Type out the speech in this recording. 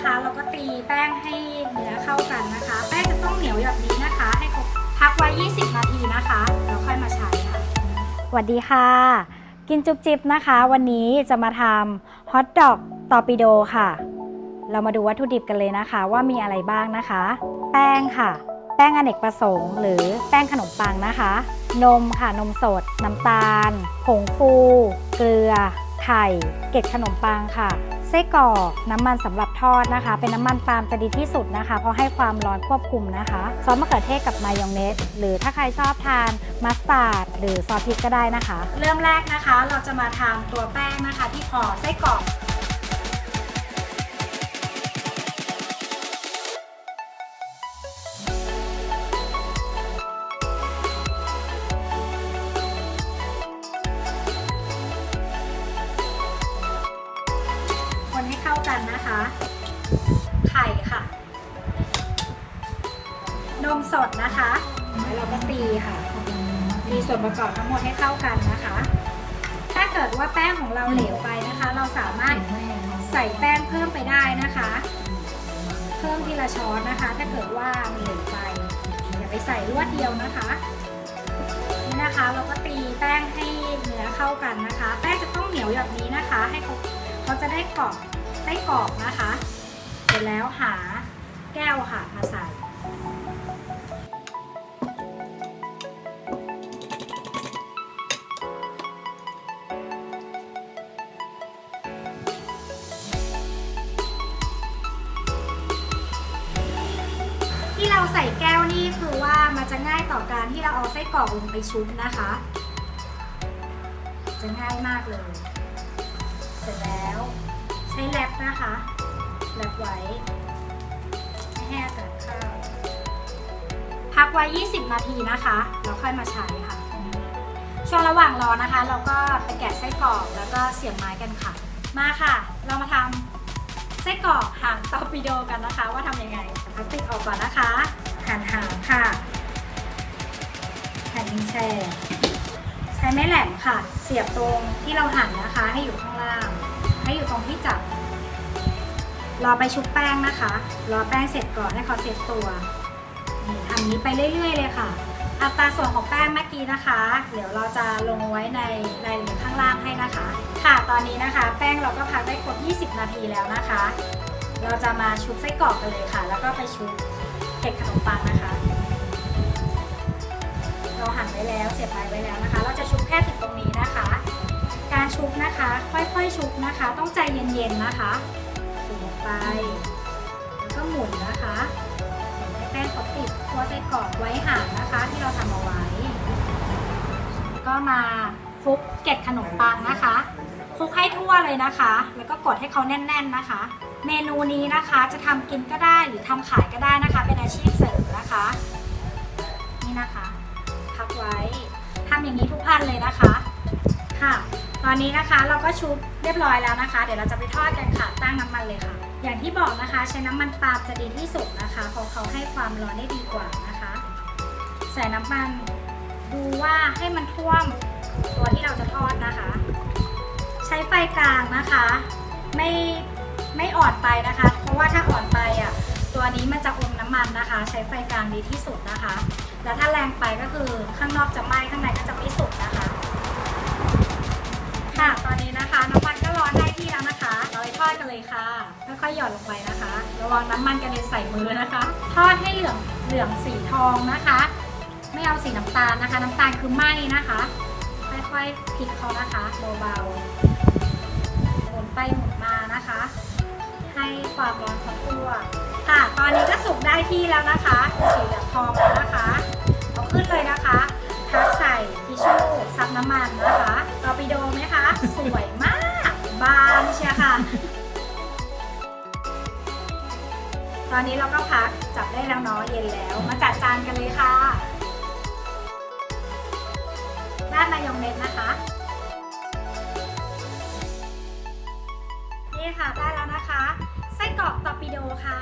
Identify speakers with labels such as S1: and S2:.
S1: นะคะเราก็ตีแป้งให้เนื้อเข้ากันนะคะ แป้งจะต้องเหนียวแบบนี้นะคะ ให้ครบพักไว้ 20 นาทีนะคะแล้วค่อยมาใช้ค่ะ
S2: สวัสดีค่ะ กินจุ๊บจิบนะคะ วันนี้จะมาทำฮอทดอกตอปิโดค่ะ เรามาดูวัตถุดิบกันเลยนะคะ ว่ามีอะไรบ้างนะคะ แป้งค่ะ แป้งอเนกประสงค์ หรือแป้งขนมปังนะคะ นมค่ะนมสด น้ำตาล ผงฟู เกลือ ไข่ เกล็ดขนมปังค่ะ ไส้กรอกน้ำมันสำหรับทอดนะคะ เป็นน้ำมันปาล์มจะดีที่สุดนะคะ เพราะให้ความร้อนควบคุมนะคะซอสมะเขือเทศกับมายองเนสหรือถ้าใครชอบทานมัสตาร์ดหรือซอสพริกก็ได้นะคะ
S1: เริ่มแรกนะคะเราจะมาทำตัวแป้งนะคะ ที่ห่อไส้กรอก ดนะคะแล้วเราก็ตีค่ะตีส่วนประกอบทั้งหมดให้เข้ากันนะคะ ถ้าเกิดว่าแป้งของเราเหลวไปนะคะ เราสามารถใส่แป้งเพิ่มไปได้นะคะ เพิ่มทีละช้อนนะคะ ถ้าเกิดว่ามันเหลวไปอย่าไปใส่รวดเดียวนะคะนี่นะคะเราก็ตีแป้งให้เนื้อเข้ากันนะคะ แป้งจะต้องเหนียวแบบนี้นะคะ ให้เขาเขาจะได้กรอบไส้กรอกนะคะ เสร็จแล้วหาแก้วค่ะมาใส่ ใส่แก้วนี่คือว่ามันจะง่ายต่อการที่เราเอาไส้กรอกลงไปชุบนะคะ จะง่ายมากเลย เสร็จแล้วใช้แรปนะคะแรปไว้ไม่ให้อากาศเข้าพักไว้ 20 นาทีนะคะแล้วค่อยมาใช้ค่ะ ช่วงระหว่างรอนะคะ เราก็ไปแกะไส้กรอกแล้วก็เสียบไม้กันค่ะ มาค่ะ เรามาทำ ไส้กรอกหางตอปิโดกันนะคะ ว่าทำยังไงพลาสติกออกก่อนนะคะ หั่นหางค่ะหั่นยิงแช่ใช้ไม้แหลมค่ะ เสียบตรงที่เราหั่นนะคะ ให้อยู่ข้างล่าง ให้อยู่ตรงที่จับรอไปชุบแป้งนะคะ รอแป้งเสร็จก่อนให้เขาเซ็ตตัวทำนี้ไปเรื่อย ๆ เลยค่ะ อัตราส่วนของแป้งเมื่อกี้นะคะ เดี๋ยวเราจะลงไว้ในรายละเอียดข้างล่างให้นะคะ ค่ะตอนนี้นะคะ แป้งเราก็พักได้ครบ 20 นาทีแล้วนะคะ เราจะมาชุบไส้กรอกกันเลยค่ะ แล้วก็ไปชุบเห็ดขนมปังนะคะ เราหั่นไว้แล้วเสียบไม้ไว้แล้วนะคะ เราจะชุบแค่ถึงตรงนี้นะคะ การชุบนะคะ ค่อยๆชุบนะคะ ต้องใจเย็นๆนะคะจุ่มลงไปแล้วก็หมุนนะคะให้แป้งเขาติดตัวไส้กรอกไว้ห่างนะคะที่ มาคลุกเกล็ดขนมปังนะคะคลุกให้ทั่วเลยนะคะ แล้วก็กดให้เขาแน่น ๆนะคะ เมนูนี้นะคะจะทำกินก็ได้หรือทำขายก็ได้นะคะ เป็นอาชีพเสริมนะคะ นี่นะคะพักไว้ทำอย่างนี้ทุกอันเลยนะคะค่ะตอนนี้นะคะเราก็ชุบเรียบร้อยแล้วนะคะ เดี๋ยวเราจะไปทอดกันค่ะตั้งน้ำมันเลยค่ะ อย่างที่บอกนะคะใช้น้ำมันปาล์มจะดีที่สุดนะคะเพราะเขาให้ความร้อนได้ดีกว่านะคะ ใส่น้ำมัน ดูว่าให้มันท่วมตัวที่เราจะทอดนะคะ ใช้ไฟกลางนะคะ ไม่ไม่อ่อนไปนะคะ เพราะว่าถ้าอ่อนไปอะตัวนี้มันจะอมน้ำมันนะคะ ใช้ไฟกลางดีที่สุดนะคะ แล้วถ้าแรงไปก็คือข้างนอกจะไหม้ข้างในก็จะไม่สุกนะคะค่ะตอนนี้นะคะน้ำมันก็ร้อนได้ที่แล้วนะคะ เราไปทอดกันเลยค่ะค่อยๆหย่อนลงไปนะคะระวังน้ำมันกระเด็นใส่มือนะคะ ทอดให้เหลืองเหลืองสีทองนะคะ ไม่เอาสีน้ำตาลนะคะ น้ำตาลคือไหมนะคะ ค่อยๆพลิกเขานะคะเบาๆหมุนไปหมุนมานะคะ ให้ความร้อนเขาทั่วค่ะ ตอนนี้ก็สุกได้ที่แล้วนะคะสีเหลืองทองแล้วนะคะเอาขึ้นเลยนะคะพักใส่ทิชชู่ซับน้ำมันนะคะตอร์ปิโดไหมคะ สวยมาก บานเชียค่ะ ตอนนี้เราก็พักจับได้แล้วเนาะเย็นแล้ว มาจัดจานกันเลยค่ะ ราดมายองเนสนะคะ นี่ค่ะได้แล้วนะคะ ไส้กรอกตอร์ปิโดค่ะ